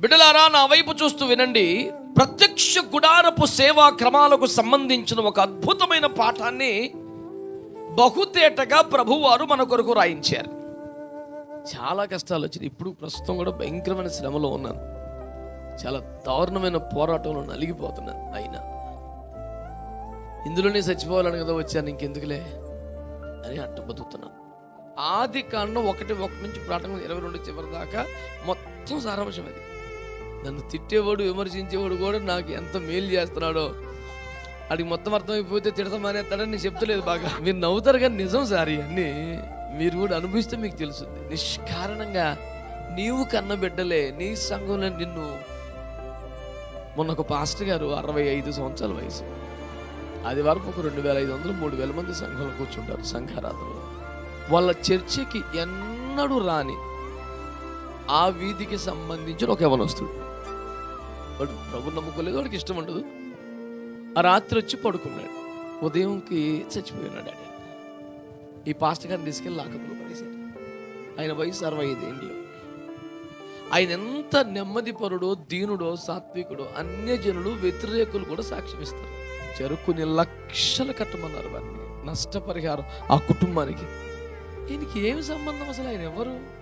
బిడలారా నా వైపు చూస్తూ వినండి. ప్రత్యక్ష గుడారపు సేవా క్రమాలకు సంబంధించిన ఒక అద్భుతమైన పాఠాన్ని బహుతేటగా ప్రభువారు మన కొరకు రాయించారు. చాలా కష్టాలు వచ్చినాయి. ఇప్పుడు ప్రస్తుతం కూడా భయంకరమైన శ్రమలో ఉన్నాను. చాలా దారుణమైన పోరాటంలో నలిగిపోతున్నాను అయినా. ఇందులోనే చచ్చిపోవాలని కదా వచ్చాను ఇంకెందుకులే అని అంట బతుకుతున్నాను. ఆది కాండం ఒకటి ఒకటి నుంచి ప్రాటం ఇరవై రెండు చివరి దాకా మొత్తం సారాంశం అది. నన్ను తిట్టేవాడు విమర్శించేవాడు కూడా నాకు ఎంత మేలు చేస్తున్నాడో. అడిగి మొత్తం అర్థమైపోతే తిడతమానేస్తాడని నేను చెప్తలేదు బాగా. మీరు నవ్వుతారు కానీ నిజం సార్ ఇవన్నీ. మీరు కూడా అనుభవిస్తే మీకు తెలుస్తుంది. నిష్కారణంగా నీవు కన్న బిడ్డలే నీ సంఘంలో నిన్ను మొన్న ఒక పాస్టర్ గారు అరవై ఐదు సంవత్సరాల వయసు. అది వరకు ఒక రెండు వేల ఐదు వందలు మూడు వేల మంది సంఘంలో కూర్చుంటారు సంఘారాధనలో. వాళ్ళ చర్చికి ఎన్నడూ రాని ఆ వీధికి సంబంధించిన ఒక యవనస్తుడు. వాడు ప్రభు నమ్ముకోలేదు వాడికి ఇష్టం ఉండదు. ఆ రాత్రి వచ్చి పడుకున్నాడు. ఉదయంకి చచ్చిపోయినాడు ఆయన. ఈ పాస్టర్ గారిని తీసుకెళ్ళి లాకప్లో పడేశాడు. ఆయన వయసు అరవై ఐదేళ్ళు ఆయన ఎంత నెమ్మదిపరుడో దీనుడో సాత్వికుడో అన్యజనులు వ్యతిరేకులు కూడా సాక్ష్యం ఇస్తారు. చెరుకుని లక్షలు కట్టమన్నారు వారిని. నష్టపరిహారం ఆ కుటుంబానికి. ఈయనకి ఏమి సంబంధం అసలు? ఆయన ఎవరు?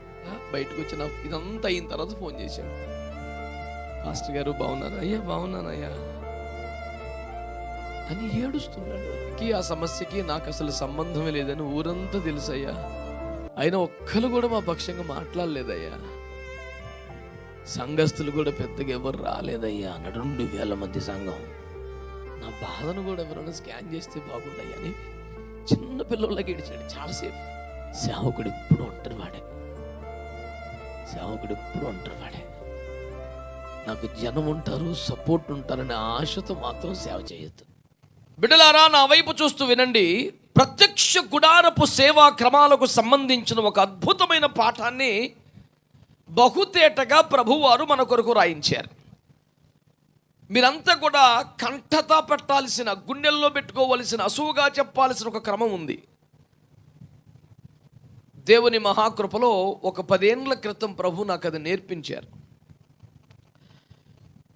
బయటకు వచ్చిన ఇదంతా అయిన తర్వాత ఫోన్ చేశాడు. పాస్టర్ గారు బాగున్నారు? అయ్యా బాగున్నానయ్యా అని ఏడుస్తున్నాడు. కి ఆ సమస్యకి నాకు అసలు సంబంధమే లేదని ఊరంతా తెలుసయ్యా అయినా ఒక్కరు కూడా మా పక్షంగా మాట్లాడలేదయ్యా. సంఘస్థులు కూడా పెద్దగా ఎవరు రాలేదయ్యా అన్నాడు. రెండు వేల మంది సంఘం. నా బాధను కూడా ఎవరైనా స్కాన్ చేస్తే బాగుంటాయి అని చిన్న పిల్లలకి ఇడిచాడు చాలాసేపు. సేవకుడు ఎప్పుడు ఒంటరి వాడే సేవకుడు ఎప్పుడు ఒంటరి వాడే నాకు జనం ఉంటారు సపోర్ట్ ఉంటారనే ఆశతో మాత్రం సేవ చేయొద్దు. బిడ్డలారా నా వైపు చూస్తూ వినండి. ప్రత్యక్ష గుడారపు సేవా క్రమాలకు సంబంధించిన ఒక అద్భుతమైన పాఠాన్ని బహుతేటగా ప్రభువారు మన కొరకు రాయించారు. మీరంతా కూడా కంఠత పెట్టాల్సిన గుండెల్లో పెట్టుకోవలసిన అసువుగా చెప్పాల్సిన ఒక క్రమం ఉంది. దేవుని మహాకృపలో ఒక పదేండ్ల క్రితం ప్రభు నాకు అది నేర్పించారు.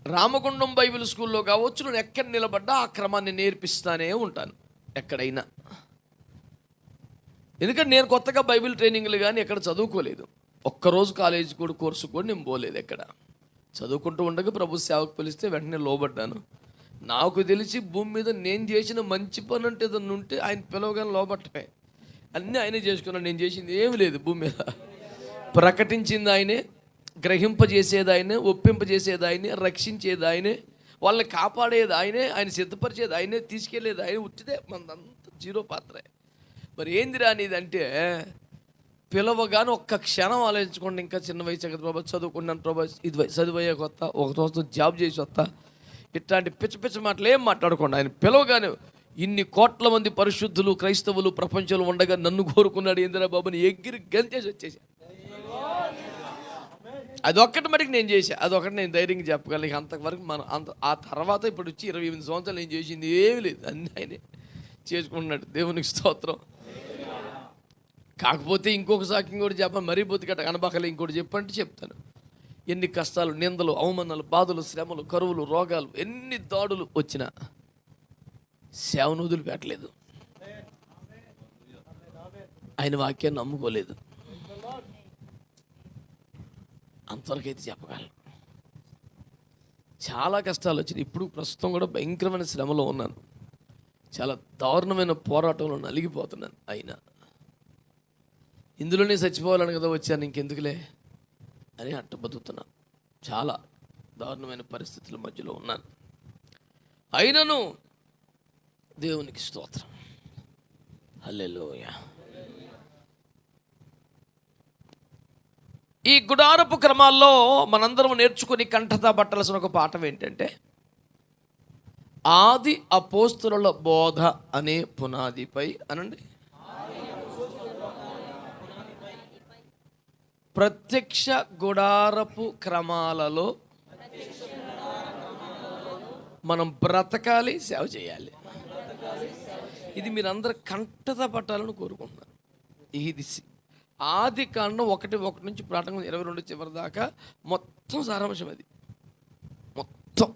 రామగుండం బైబిల్ స్కూల్లో కావచ్చు నేను ఎక్కడ నిలబడ్డా ఆ క్రమాన్ని నేర్పిస్తానే ఉంటాను ఎక్కడైనా. ఎందుకంటే నేను కొత్తగా బైబిల్ ట్రైనింగ్లు కానీ ఎక్కడ చదువుకోలేదు. ఒక్కరోజు కాలేజీ కూడా కోర్సు కూడా నేను పోలేదు ఎక్కడ. చదువుకుంటూ ఉండగా ప్రభు సేవకు పిలిస్తే వెంటనే లోబడ్డాను. నాకు తెలిసి భూమి మీద నేను చేసిన మంచి పని అంటే ఏదన్నా ఉంటే ఆయన పిలవగానే లోబట్టమే. అన్నీ ఆయనే చేసుకున్నాను నేను చేసింది ఏమి లేదు భూమి మీద. ప్రకటించింది ఆయనే. గ్రహింపజేసేది ఆయనే ఒప్పింపజేసేది ఆయనే రక్షించేది ఆయనే వాళ్ళని కాపాడేది ఆయనే ఆయన సిద్ధపరిచేది ఆయనే తీసుకెళ్ళేది ఆయన ఉట్టిదే మనదంతా జీరో పాత్రే. మరి ఏంది అనేది అంటే పిలవగానే ఒక్క క్షణం ఆలోచించుకోండి. ఇంకా చిన్న వయసు కదా ప్రభా చదువుకున్నాను ప్రభా ఇది చదివయ్యే కొత్త ఒక సంవత్సరం జాబ్ చేసి వస్తా. ఇట్లాంటి పిచ్చ పిచ్చ మాటలు ఏం మాట్లాడకుండా. ఆయన పిలవగానే ఇన్ని కోట్ల మంది పరిశుద్ధులు క్రైస్తవులు ప్రపంచంలో ఉండగా నన్ను కోరుకున్నాడు ఏందిరా బాబుని ఎగిరి గంతేసి వచ్చేసా. అదొక్కటి మటుకు నేను చేశా. అదొకటి నేను ధైర్యంగా చెప్పగలను. ఇక అంతవరకు మనం అంత ఆ తర్వాత ఇప్పుడు వచ్చి ఇరవై ఎనిమిది సంవత్సరాలు నేను చేసింది ఏమి లేదు. అన్నీ ఆయనే చేసుకుంటున్నాడు. దేవునికి స్తోత్రం. కాకపోతే ఇంకొక సాక్ష్యం కూడా చెప్పాను మరీ బొత్తికట్ట కనబాకలే ఇంకోటి చెప్పంటే చెప్తాను. ఎన్ని కష్టాలు నిందలు అవమానాలు బాధలు శ్రమలు కరువులు రోగాలు ఎన్ని దాడులు వచ్చినా సేవను వదిలిపెట్టలేదు. ఆయన వాక్యాన్ని నమ్ముకోలేదు. అంతవరకు అయితే చెప్పగలను. చాలా కష్టాలు వచ్చినాయి. ఇప్పుడు ప్రస్తుతం కూడా భయంకరమైన శ్రమలో ఉన్నాను. చాలా దారుణమైన పోరాటంలో నలిగిపోతున్నాను అయినా. ఇందులోనే చచ్చిపోవాలని కదా వచ్చాను ఇంకెందుకులే అని అట్ట బతుకుతున్నాను చాలా దారుణమైన పరిస్థితుల మధ్యలో ఉన్నాను. అయినను దేవునికి స్తోత్రం. హల్లెలూయా. ఈ గుడారపు క్రమాల్లో మనందరం నేర్చుకుని కంఠత పట్టాల్సిన ఒక పాఠం ఏంటంటే ఆది అపోస్తుల బోధ అనే పునాదిపై అనండి. ప్రత్యక్ష గుడారపు క్రమాలలో మనం బ్రతకాలి సేవ చేయాలి. ఇది మీరందరూ కంటత పట్టాలని కోరుకుంటున్నారు. ఇది సి- ఆది కాండం ఒకటి ఒకటి నుంచి ప్రాటంగం ఇరవై రెండు చివరి దాకా మొత్తం సారాంశం అది. మొత్తం.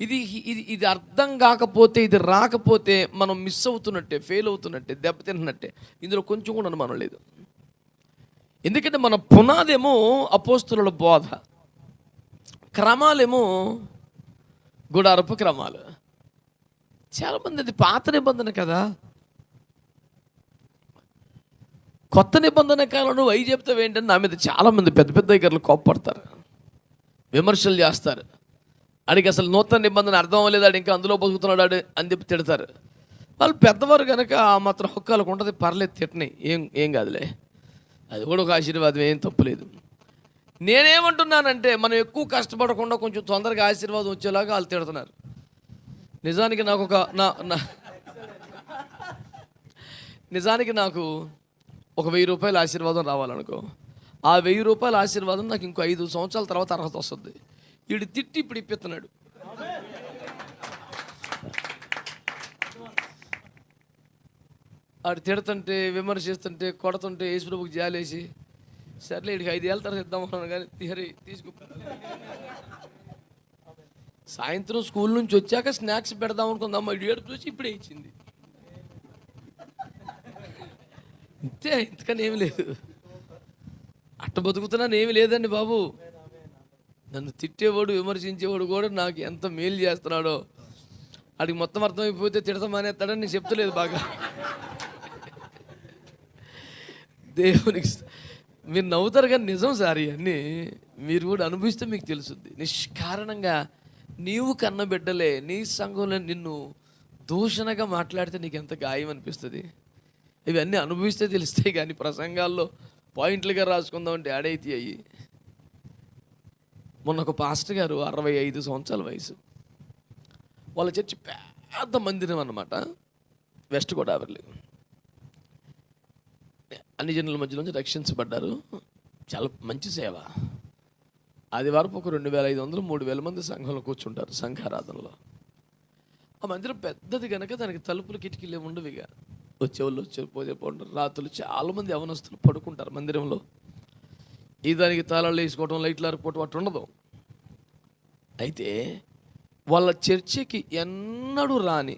ఇది ఇది ఇది అర్థం కాకపోతే ఇది రాకపోతే మనం మిస్ అవుతున్నట్టే ఫెయిల్ అవుతున్నట్టే దెబ్బతిన్నట్టే ఇందులో కొంచెం కూడా అనుమానం లేదు. ఎందుకంటే మన పునాదేమో అపోస్తుల బోధ. క్రమాలేమో గుడారపు క్రమాలు. చాలామంది అది పాత నిబంధన కదా. కొత్త నిబంధన కాలంలో అయి చెప్తావు ఏంటని నా మీద చాలామంది పెద్ద పెద్ద దగ్గరలు కోప్పడతారు. విమర్శలు చేస్తారు. ఆడికి అసలు నూతన నిబంధన అర్థం అవ్వలేదు ఆడు ఇంకా అందులో బతుకుతున్నాడు ఆడు అని చెప్పి తిడతారు. వాళ్ళు పెద్దవారు కనుక ఆ మాత్రం హక్కులకు ఉంటుంది పర్లేదు తిట్టని ఏం ఏం కాదులే. అది కూడా ఒక ఆశీర్వాదం ఏం తప్పులేదు నేనేమంటున్నానంటే మనం ఎక్కువ కష్టపడకుండా కొంచెం తొందరగా ఆశీర్వాదం వచ్చేలాగా వాళ్ళు తిడుతున్నారు. నిజానికి నాకు ఒక నా నా నిజానికి నాకు ఒక వెయ్యి రూపాయల ఆశీర్వాదం రావాలనుకో. ఆ వెయ్యి రూపాయల ఆశీర్వాదం నాకు ఇంకో ఐదు సంవత్సరాల తర్వాత అర్హత వస్తుంది. వీడు తిట్టి ఇప్పుడు ఇప్పిస్తున్నాడు. ఆడు తిడుతుంటే విమర్శిస్తుంటే కొడుతుంటే యేసుప్రభుకి జాలేసి సర్లే ఇడికి ఐదేళ్ళ తర్వాత ఇద్దామన్నాను కానీ తీరి తీసుకు. సాయంత్రం స్కూల్ నుంచి వచ్చాక స్నాక్స్ పెడదాం అనుకుందాం ఇటు ఏడు చూసి ఇప్పుడే ఇచ్చింది. అంతే ఇంతకని ఏమి లేదు. అట్ట బతుకుతున్నాను ఏమి లేదండి బాబు. నన్ను తిట్టేవాడు విమర్శించేవాడు కూడా నాకు ఎంత మేలు చేస్తున్నాడో. వాడికి మొత్తం అర్థమైపోతే తిడతమానేస్తాడని నేను చెప్తలేదు బాగా. దేవునికి మీరు నవ్వుతారు కానీ నిజం సార్ ఇవన్నీ మీరు కూడా అనుభవిస్తే మీకు తెలుసుద్ది. నిష్కారణంగా నీవు కన్న బిడ్డలే నీ సంఘంలో నిన్ను దూషణగా మాట్లాడితే నీకు ఎంత గాయం అనిపిస్తుంది? ఇవన్నీ అనుభవిస్తే తెలుస్తాయి కానీ ప్రసంగాల్లో పాయింట్లుగా రాసుకుందామంటే ఆడైతే అయ్యి. మొన్న ఒక పాస్టర్ గారు అరవై ఐదు సంవత్సరాల వయసు. వాళ్ళ చర్చి పెద్ద మందిరం అనమాట వెస్ట్ గోదావరిలో. అన్ని జనుల మధ్య నుంచి రక్షించబడ్డారు. చాలా మంచి సేవ. ఆదివారం ఒక రెండు వేల ఐదు వందలు మూడు వేల మంది సంఘంలో కూర్చుంటారు సంఘారాధనలో. ఆ మందిరం పెద్దది కనుక దానికి తలుపులు కిటికీలు ఉండవిగా ఉండవు ఇక. వచ్చేవాళ్ళు వచ్చే పోతే రాత్రులు చాలా మంది యవనస్తులు పడుకుంటారు మందిరంలో. ఈ దానికి తాళాలు వేసుకోవటం లైట్లు అరుపుకోవటం అటు ఉండదు. అయితే వాళ్ళ చర్చికి ఎన్నడూ రాని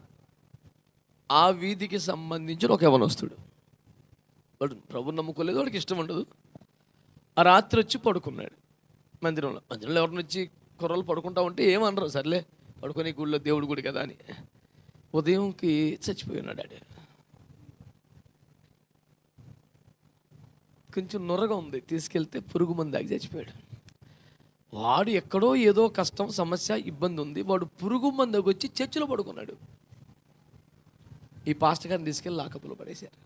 ఆ వీధికి సంబంధించిన ఒక యవనస్తుడు. వాడు ప్రభు నమ్ముకోలేదు వాడికి ఇష్టం ఉండదు. ఆ రాత్రి వచ్చి పడుకున్నాడు మందిరంలో. మందిరంలో ఎవరిని వచ్చి కుర్రలు పడుకుంటా ఉంటే ఏమనరు సర్లే పడుకొని గుడిలో దేవుడి గుడి కదా అని. ఉదయంకి చచ్చిపోయి ఉన్నాడు ఆడు. కొంచెం నొరగా ఉంది. తీసుకెళ్తే పురుగు మంది దాగి చచ్చిపోయాడు. వాడు ఎక్కడో ఏదో కష్టం సమస్య ఇబ్బంది ఉంది. వాడు పురుగు మందుకు వచ్చి చర్చిలో పడుకున్నాడు. ఈ పాస్టర్ గారిని తీసుకెళ్ళి లాకపులో పడేశారు.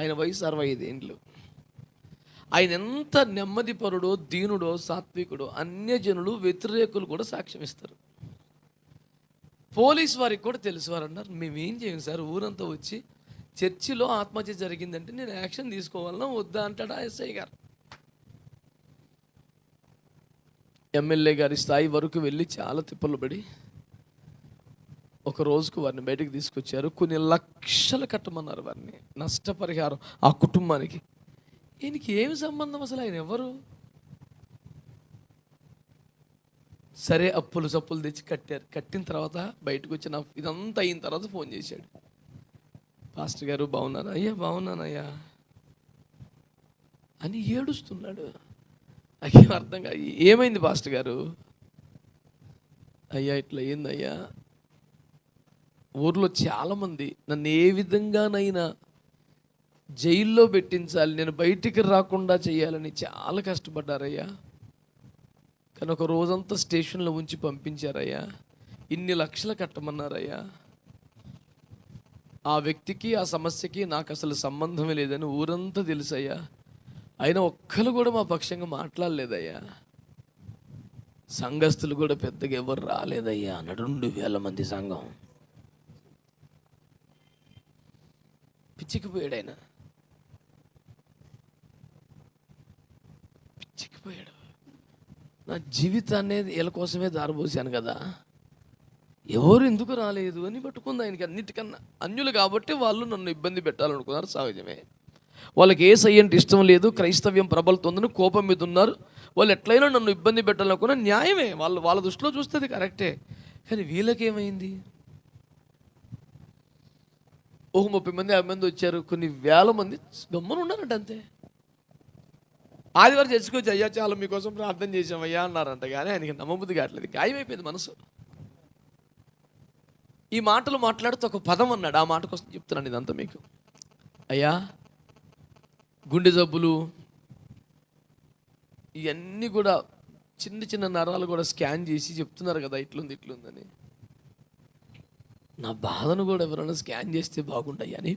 ఆయన వయసు అరవై ఐదేండ్లు ఆయన ఎంత నెమ్మదిపరుడో దీనుడో సాత్వికుడో అన్యజనులు వ్యతిరేకులు కూడా సాక్ష్యం ఇస్తారు. పోలీస్ వారికి కూడా తెలుసు వారు అన్నారు మేమేం చేయం సార్? ఊరంతా వచ్చి చర్చిలో ఆత్మహత్య జరిగిందంటే నేను యాక్షన్ తీసుకోవాలన్నా వద్దా? అంటాడా ఎస్ఐ గారు. ఎమ్మెల్యే గారి స్థాయి వరకు వెళ్ళి చాలా తిప్పలు పడి ఒక రోజుకు వారిని బయటకు తీసుకొచ్చారు. కొన్ని లక్షలు కట్టమన్నారు వారిని. నష్టపరిహారం ఆ కుటుంబానికి. ఈయనకి ఏమి సంబంధం అసలు? ఆయన ఎవరు? సరే అప్పులు సప్పులు తెచ్చి కట్టారు. కట్టిన తర్వాత బయటకు వచ్చిన ఇదంతా అయిన తర్వాత ఫోన్ చేశాడు. పాస్టర్ గారు బాగున్నారా? అయ్యా బాగున్నానయ్యా. అని ఏడుస్తున్నాడు. అయ్యా అర్థం కాదు. ఏమైంది పాస్టర్ గారు? అయ్యా ఇట్లా అయ్యిందయ్యా. ఊర్లో చాలామంది నన్ను ఏ విధంగానైనా జైల్లో పెట్టించాలి నేను బయటికి రాకుండా చేయాలని చాలా కష్టపడ్డారయ్యా. కానీ ఒక రోజంతా స్టేషన్లో ఉంచి పంపించారయ్యా. ఇన్ని లక్షలు కట్టమన్నారయ్యా. ఆ వ్యక్తికి ఆ సమస్యకి నాకు అసలు సంబంధమే లేదని ఊరంతా తెలుసయ్యా. అయినా ఒక్కరు కూడా మా పక్షంగా మాట్లాడలేదయ్యా. సంఘస్థులు కూడా పెద్దగా ఎవరు రాలేదయ్యా అన్నాడు రెండు వేల మంది సంఘం. పిచ్చికిపోయాడు ఆయన. పిచ్చికిపోయాడు నా జీవితాన్ని వీళ్ళ కోసమే దారిపోసాను కదా. ఎవరు ఎందుకు రాలేదు అని పట్టుకుంది ఆయనకి అన్నిటికన్నా. అన్యులు కాబట్టి వాళ్ళు నన్ను ఇబ్బంది పెట్టాలనుకున్నారు సహజమే. వాళ్ళకి ఏ సై అంటే ఇష్టం లేదు క్రైస్తవ్యం ప్రబలుతుందని కోపం మీద ఉన్నారు. వాళ్ళు ఎట్లయినా నన్ను ఇబ్బంది పెట్టాలనుకున్న న్యాయమే. వాళ్ళు వాళ్ళ దృష్టిలో చూస్తే కరెక్టే. కానీ వీళ్ళకేమైంది? ఒక ముప్పై మంది యాభై మంది వచ్చారు. కొన్ని వేల మంది గమ్మను ఉన్నారంట అంతే. ఆదివారం చర్చకొచ్చి అయ్యా చాలా మీకోసం ప్రార్థన చేసాం అయ్యా అన్నారంట. కానీ ఆయనకి నమ్మబుద్ధి కావట్లేదు. గాయమైపోయింది మనసు. ఈ మాటలు మాట్లాడుతూ ఒక పదం అన్నాడు. ఆ మాట కోసం చెప్తున్నాను ఇదంతా మీకు. అయ్యా గుండె జబ్బులు ఇవన్నీ కూడా చిన్న చిన్న నరాలు కూడా స్కాన్ చేసి చెప్తున్నారు కదా ఇట్లుంది ఇట్లుందని. నా బాధను కూడా ఎవరైనా స్కాన్ చేస్తే బాగుంటాయి అని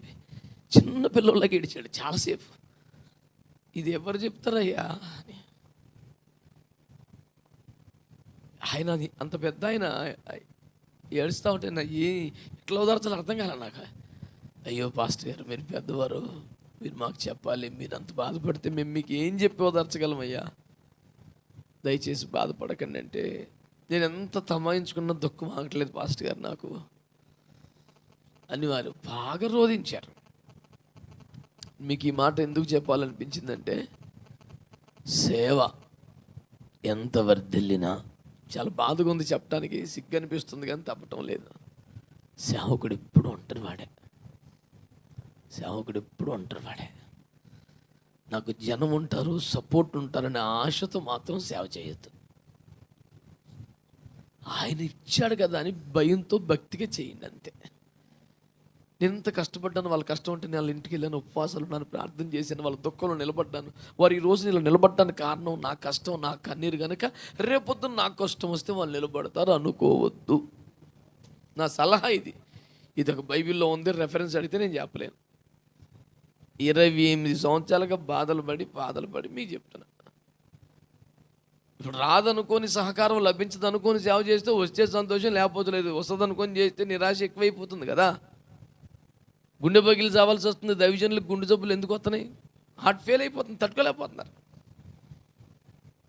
చిన్న పిల్లలకి ఇడిచాడు చాలాసేపు. ఇది ఎవరు చెప్తారయ్యా? అని ఆయన అంత పెద్ద ఆయన. ఏడుస్తూ ఉంటే నా ఏ ఎట్లా ఉదార్చాలో అర్థం కాలే నాకు. అయ్యో పాస్టర్ గారు మీరు పెద్దవారు మీరు మాకు చెప్పాలి మీరు అంత బాధపడితే మేము మీకు ఏం చెప్పి ఓదార్చగలమయ్యా దయచేసి బాధపడకండి అంటే నేను ఎంత తమాయించుకున్న దుఃఖం ఆగట్లేదు పాస్టర్ గారు నాకు. అని వారు బాగా రోధించారు. మీకు ఈ మాట ఎందుకు చెప్పాలనిపించిందంటే సేవ ఎంత వర్ధిల్లినా చాలా బాధగా ఉంది చెప్పడానికి సిగ్గు అనిపిస్తుంది కానీ తప్పటం లేదు. సేవకుడు ఎప్పుడు ఒంటరి వాడే. సేవకుడు ఎప్పుడు ఒంటరి వాడే. నాకు జనం ఉంటారు సపోర్ట్ ఉంటారనే ఆశతో మాత్రం సేవ చేయొద్దు. ఆయన ఇచ్చాడు కదా అని భయంతో భక్తిగా చేయండి అంతే. నేను ఎంత కష్టపడ్డాను వాళ్ళ కష్టం ఉంటే నేను వాళ్ళ ఇంటికి వెళ్ళాను ఉపవాసాలు ఉన్నాను ప్రార్థన చేశాను వాళ్ళ దుఃఖంలో నిలబడ్డాను. వారు ఈ రోజు నేను నిలబడ్డానికి కారణం నా కష్టం నా కన్నీరు కనుక రేపొద్దున నాకు కష్టం వస్తే వాళ్ళు నిలబడతారు అనుకోవద్దు. నా సలహా ఇది. ఇది ఒక బైబిల్లో ఉంది రెఫరెన్స్ అడిగితే నేను చెప్పలేను. ఇరవై ఎనిమిది సంవత్సరాలుగా బాధలు పడి బాధలు పడి మీకు చెప్తున్నా. ఇప్పుడు రాదనుకొని సహకారం లభించదనుకొని సేవ చేస్తే వస్తే సంతోషం లేకపోతే లేదు వస్తుంది అనుకొని చేస్తే నిరాశ ఎక్కువైపోతుంది కదా. గుండె పగిలి చావాల్సి వస్తుంది. దైవజనులకు గుండె జబ్బులు ఎందుకు వస్తున్నాయి? హార్ట్ ఫెయిల్ అయిపోతుంది. తట్టుకోలేకపోతున్నారు.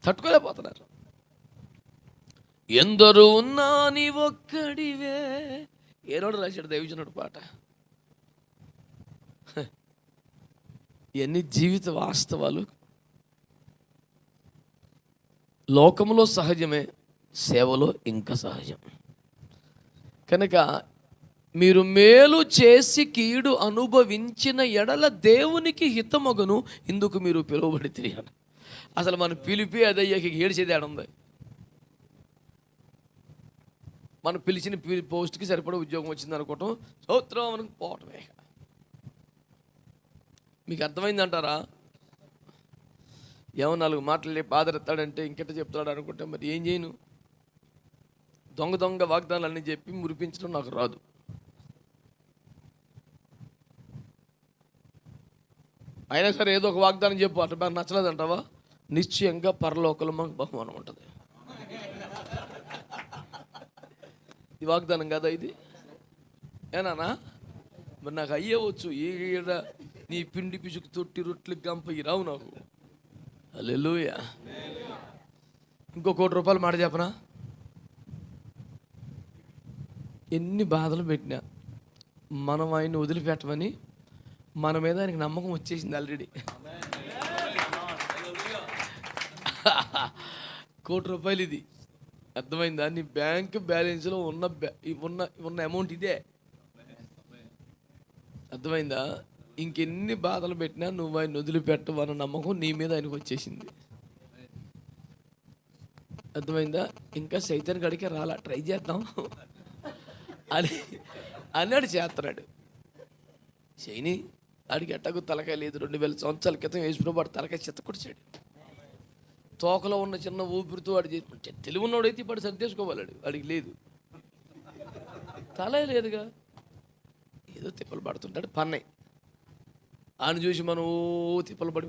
తట్టుకోలేకపోతున్నారు. ఎందరూ ఉన్నా నీ ఒక్కడివే. ఏనాడు రాశాడు దైవజనుడు పాట? ఇవన్నీ జీవిత వాస్తవాలు. లోకంలో సహజమే సేవలో ఇంకా సహజం. కనుక మీరు మేలు చేసి కీడు అనుభవించిన ఎడల దేవునికి హితమగును ఇందుకు మీరు పిలువబడి తిరిగాను అసలు మనం పిలిపి అదయ్యాక ఏడిచేది ఏడుంది మనం పిలిచిన పోస్ట్కి సరిపడే ఉద్యోగం వచ్చింది అనుకోవటం సౌత్రం మనకు పోవటమే మీకు అర్థమైంది అంటారా ఏమో నాలుగు మాటలు బాధరెత్తాడంటే ఇంకెట చెప్తాడు అనుకుంటే మరి ఏం చేయను? దొంగ దొంగ వాగ్దానాలు అన్నీ చెప్పి మురిపించడం నాకు రాదు. అయినా సరే ఏదో ఒక వాగ్దానం చెప్పు అట్లా నాకు నచ్చలేదు అంటావా నిశ్చయంగా పరలోకలు మాకు బహుమానం ఉంటుంది. ఈ వాగ్దానం కదా ఇది? ఏనానా మరి నాకు అయ్యవచ్చు ఈడ నీ పిండి పిసుకు తొట్టి రొట్టెలు గంప రావు నాకు. అల్లెలుయ ఇంకో కోటి రూపాయలు మాట చెప్పనా? ఎన్ని బాధలు పెట్టినా మనం ఆయన్ని వదిలిపెట్టమని మన మీద ఆయనకి నమ్మకం వచ్చేసింది ఆల్రెడీ కోటి రూపాయలు ఇది. అర్థమైందా? నీ బ్యాంక్ బ్యాలెన్స్లో ఉన్న బ్యా- ఉన్న ఉన్న అమౌంట్ ఇదే. అర్థమైందా? ఇంకెన్ని బాధలు పెట్టినా నువ్వు ఆయన వదిలిపెట్టవన్న నమ్మకం నీ మీద ఆయనకు వచ్చేసింది. అర్థమైందా? ఇంకా సైతాన్ గడికే రాలా. ట్రై చేద్దాం. అని అన్నాడు చేస్తున్నాడు. చైనీ ఆడికి ఎట్టకు తలకాయ లేదు రెండు వేల సంవత్సరాల క్రితం వేసుకున్న వాడు తలకాయ చెత్త కొడిచాడు తోకలో ఉన్న చిన్న ఊపిరితో వాడు చేసి తెలివి ఉన్నవాడైతే ఇప్పుడు సర్దేసుకోవాలాడు వాడికి లేదు తలే లేదుగా ఏదో తిప్పలు పడుతుంటాడు పన్నై ఆయన చూసి మనం ఓ తిప్పలు పడి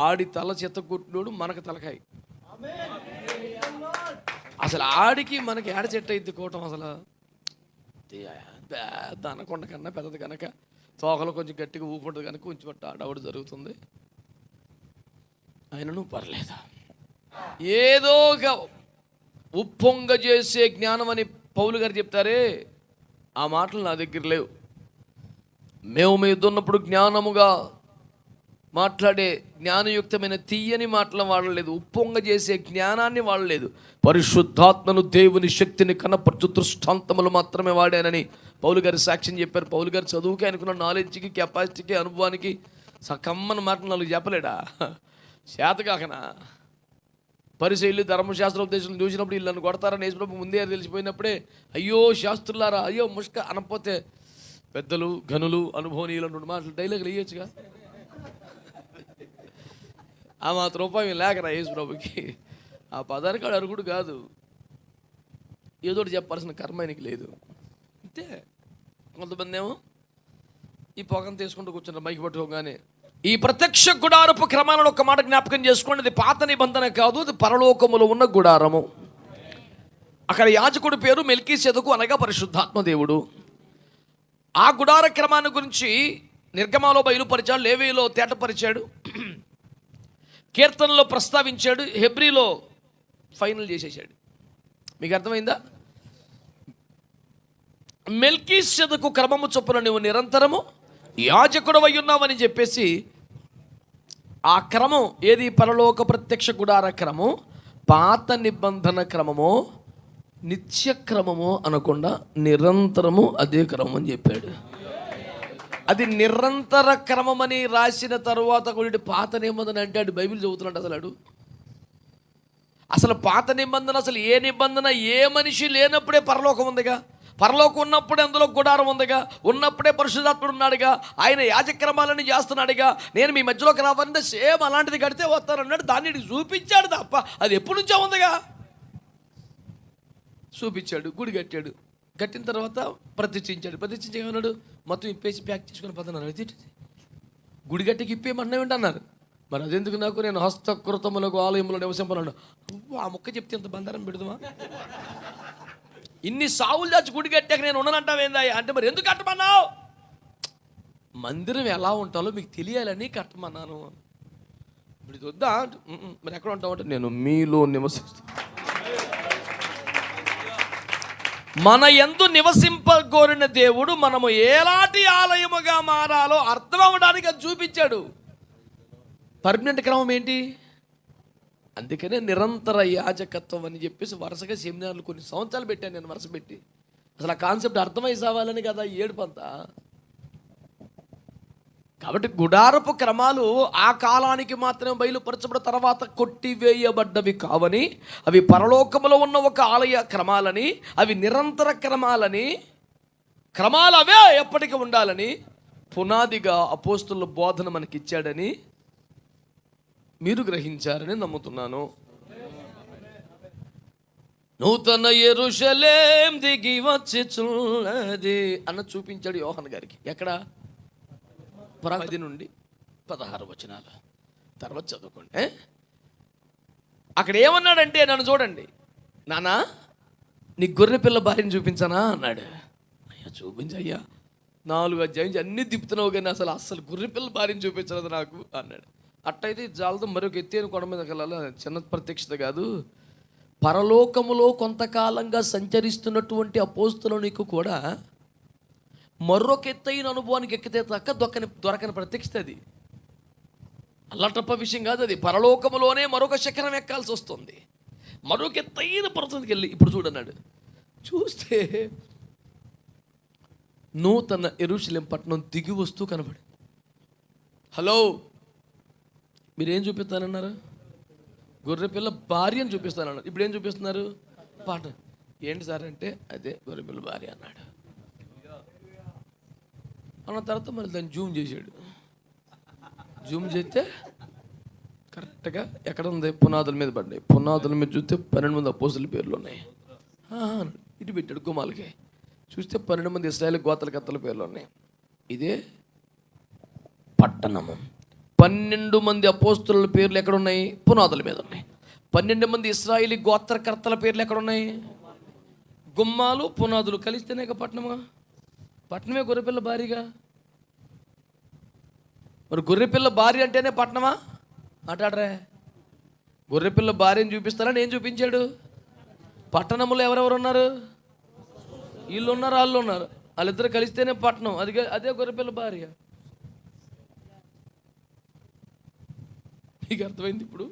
ఆడి తల చెత్త కొట్టినోడు మనకు తలకాయ అసలు ఆడికి మనకి ఏడ చెట్టు అయింది కోటం అసలు పెద్ద అనకొండ కన్నా పెద్దది కనుక తోకలు కొంచెం గట్టిగా ఊపుంటుంది కనుక కొంచెం ఆడవడు జరుగుతుంది. ఆయనను పర్లేదు? ఏదో ఒక ఉప్పొంగ చేసే జ్ఞానం అని పౌలు గారు చెప్తారే ఆ మాటలు నా దగ్గర లేవు. మేము మీదున్నప్పుడు జ్ఞానముగా మాట్లాడే జ్ఞానయుక్తమైన తీయని మాటలు వాడలేదు ఉప్పొంగ చేసే జ్ఞానాన్ని వాడలేదు. పరిశుద్ధాత్మను దేవుని శక్తిని కనపరచు దృష్టాంతములు మాత్రమే వాడానని పౌలు గారి సాక్ష్యం చెప్పారు. పౌలు గారు చదువుకి అనుకున్న నాలెడ్జ్కి కెపాసిటీకి అనుభవానికి సకమ్మని మాట నాలుగు చెప్పలేడా? చేతకాకనా పరిశైలు ధర్మశాస్త్ర ఉద్దేశం చూసినప్పుడు వీళ్ళని కొడతారని వేసినప్పుడు ముందే తెలిసిపోయినప్పుడే అయ్యో శాస్త్రులారా అయ్యో ముష్క అనకపోతే పెద్దలు ఘనులు అనుభవనీయులు రెండు మాటలు డైలాగులు వేయొచ్చుగా. ఆ మాత్రం రూపాయి లేకరా యేసుప్రభుకి ఆ పదానికి వాడు అరుగుడు కాదు. ఏదో చెప్పాల్సిన కర్మ ఆయనకి లేదు. అంతే కొంతమంది ఏమో ఈ పొగను తీసుకుంటూ కూర్చున్నారు మైకి పట్టుకోగానే. ఈ ప్రత్యక్ష గుడారపు క్రమాలను ఒక మాట జ్ఞాపకం చేసుకోండి. అది పాత నిబంధన కాదు ఇది పరలోకములో ఉన్న గుడారము. అక్కడ యాజకుడి పేరు మెల్కీ సెదుకు అనగా పరిశుద్ధాత్మ దేవుడు. ఆ గుడార క్రమాన్ని గురించి నిర్గమాలో బయలుపరిచాడు లేవేలో తేటపరిచాడు. కీర్తనలో ప్రస్తావించాడు హెబ్రిలో ఫైనల్ చేసేసాడు. మీకు అర్థమైందా? మెల్కీ సెదకు క్రమము చొప్పున నువ్వు నిరంతరము యాజకుడు ఉన్నావని చెప్పేసి ఆ క్రమం ఏది? పరలోక ప్రత్యక్ష గుడార క్రమం పాత నిబంధన క్రమమో నిత్య క్రమమో అనకుండా నిరంతరము అదే క్రమం అని చెప్పాడు. అది నిరంతర క్రమమని రాసిన తర్వాత కూడా పాత నిబంధన అంటే అటు బైబిల్ చదువుతున్నాడు అసలు అడు. అసలు పాత నిబంధన అసలు ఏ నిబంధన ఏ మనిషి లేనప్పుడే పరలోకం ఉందిగా? పరలోకం ఉన్నప్పుడే అందులో గుడారం ఉందిగా? ఉన్నప్పుడే పరిశుధాత్ముడు ఉన్నాడుగా? ఆయన యాజక్రమాలని చేస్తున్నాడుగా? నేను మీ మధ్యలోకి రావాలంటే సేమ్ అలాంటిది కడితే వస్తానన్నాడు. దాన్ని చూపించాడు తప్ప అది ఎప్పటి నుంచో ఉందిగా? చూపించాడు గుడి కట్టాడు. కట్టిన తర్వాత ప్రతిష్ఠించాడు. ప్రతిష్ఠించి మొత్తం ఇప్పేసి ప్యాక్ చేసుకుని పోతున్నారు అది గుడి గట్టికి ఇప్పేయమన్నా అన్నారు? మరి అదెందుకు నాకు? నేను హస్తకృతములకు ఆలయంలో నివసింపన్నాడు ఆ మొక్క చెప్తే ఇంత బందారం పెడదామా? ఇన్ని సావులు దాచి గుడి కట్టాక నేను ఉన్నానంటావేందా అంటే మరి ఎందుకు కట్టమన్నావు? మందిరం ఎలా ఉంటాలో మీకు తెలియాలని కట్టమన్నాను. ఇప్పుడు ఇది వద్దా? మరి ఎక్కడ ఉంటామంటే నేను మీలో నివసిస్తాను మన ఎందు నివసింపగోరిన దేవుడు మనము ఎలాంటి ఆలయముగా మారాలో అర్థం అవ్వడానికి అది చూపించాడు. పర్మనెంట్ క్రమం ఏంటి? అందుకనే నిరంతర యాజకత్వం అని చెప్పేసి వరుసగా సెమినార్లు కొన్ని సంవత్సరాలు పెట్టాను నేను వరుస పెట్టి. అసలు ఆ కాన్సెప్ట్ అర్థమై సావాలని కదా ఈ ఏడుపంతా కాబట్టి గుడారపు క్రమాలు ఆ కాలానికి మాత్రమే బయలుపరచబడిన తర్వాత కొట్టివేయబడ్డవి కావని అవి పరలోకములో ఉన్న ఒక ఆలయ క్రమాలని అవి నిరంతర క్రమాలని క్రమాలు అవే ఎప్పటికీ ఉండాలని పునాదిగా అపోస్తుల బోధన మనకి ఇచ్చాడని మీరు గ్రహించారని నమ్ముతున్నాను. నూతన ఎరుషలేం దిగి వచ్చి చూడది అన్న చూపించాడు యోహన్ గారికి. ఎక్కడ? పది నుండి పదహారు వచనాలు. తర్వాత చదువుకోండి. అక్కడ ఏమన్నాడంటే నన్ను చూడండి. నానా నీ గొర్రె పిల్ల భార్యని చూపించానా? అన్నాడు. అయ్యా చూపించయ్యా. నాలుగు అధ్యాయం అన్ని తిప్పుతున్నావు కానీ అసలు అసలు గొర్రె పిల్ల భార్యని చూపించలేదు నాకు అన్నాడు. అట్టయితే జాలతో మరొక ఎత్తైన కొండ మీద వెళ్ళాలి. చిన్న ప్రత్యక్షత కాదు. పరలోకములో కొంతకాలంగా సంచరిస్తున్నటువంటి అపోస్తులకు కూడా మరొక ఎత్తైన అనుభవానికి ఎక్కితే తక్క దొక్కని దొరకని ప్రత్యక్షత అది. అల్లటప్ప విషయం కాదు అది. పరలోకములోనే మరొక శిఖరం ఎక్కాల్సి వస్తుంది. మరొక ఎత్తైన పర్వతానికి వెళ్ళి ఇప్పుడు చూడన్నాడు చూస్తే నూతన ఎరుశలేం పట్టణం దిగి వస్తూ కనబడి హలో మీరేం చూపిస్తానన్నారు? గొర్రెపిల్ల భార్యను చూపిస్తానన్నారు. ఇప్పుడు ఏం చూపిస్తున్నారు? పాట. ఏంటి సార్ అంటే అదే గొర్రెపిల్ల భార్య అన్నాడు. అన్న తర్వాత మళ్ళీ దాన్ని జూమ్ చేశాడు. జూమ్ చేస్తే కరెక్ట్గా ఎక్కడ ఉంది? పునాదుల మీద పడ్డాయి. పునాదుల మీద చూస్తే పన్నెండు మంది అపోజుల పేర్లు ఉన్నాయి. ఇటు పెట్టాడు గుమ్మాలకి. చూస్తే పన్నెండు మంది ఇస్రాయల్ గోతల కత్తల పేర్లు ఉన్నాయి. ఇదే పట్టణము పన్నెండు మంది అపోస్తుల పేర్లు ఎక్కడ ఉన్నాయి? పునాదుల మీద ఉన్నాయి. పన్నెండు మంది ఇస్రాయిలీ గోత్రకర్తల పేర్లు ఎక్కడ ఉన్నాయి? గుమ్మాలు పునాదులు కలిస్తేనే పట్టణమా? పట్టణమే గొర్రెపిల్ల భారీగా? మరి గొర్రెపిల్ల భార్య అంటేనే పట్టణమా మాట్లాడరే. గొర్రెపిల్ల భార్యని చూపిస్తారని ఏం చూపించాడు. పట్టణంలో ఎవరెవరు ఉన్నారు? వీళ్ళు ఉన్నారు వాళ్ళు ఉన్నారు వాళ్ళిద్దరు కలిస్తేనే పట్టణం అది అదే గొర్రెపిల్ల భార్య? నీకు అర్థమైంది ఇప్పుడు?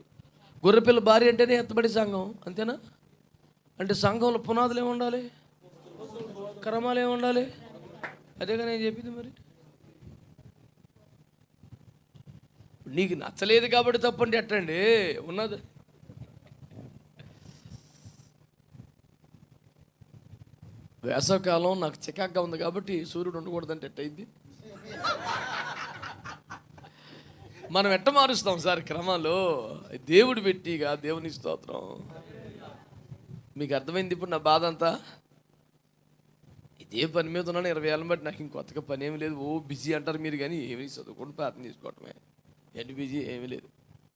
గొర్రెపిల్ల భార్య అంటేనే ఎత్తబడి సంఘం అంతేనా? అంటే సంఘంలో పునాదులు ఏమి ఉండాలి? క్రమాలు ఏమి ఉండాలి? అదేగా నేను చెప్పింది మరి? నీకు నచ్చలేదు కాబట్టి తప్పండి ఎట్టండి ఉన్నది. వేసవకాలం నాకు చికాక్గా ఉంది కాబట్టి సూర్యుడు ఉండకూడదంటే ఎట్టయింది? మనం ఎట్ట మారుస్తాం సార్ క్రమాలు? దేవుడు పెట్టిగా దేవుని స్తోత్రం. మీకు అర్థమైంది ఇప్పుడు నా బాధ అంతా? ఇదే పని మీద ఉన్నాను ఇరవై ఏళ్ళని బట్టి నాకు ఇంకొత్తగా పని ఏమి లేదు. ఓ బిజీ అంటారు మీరు కానీ ఏమీ చదువుకుంటూ ప్రార్థన చేసుకోవటమే. ఎన్ని బిజీ ఏమీ లేదు.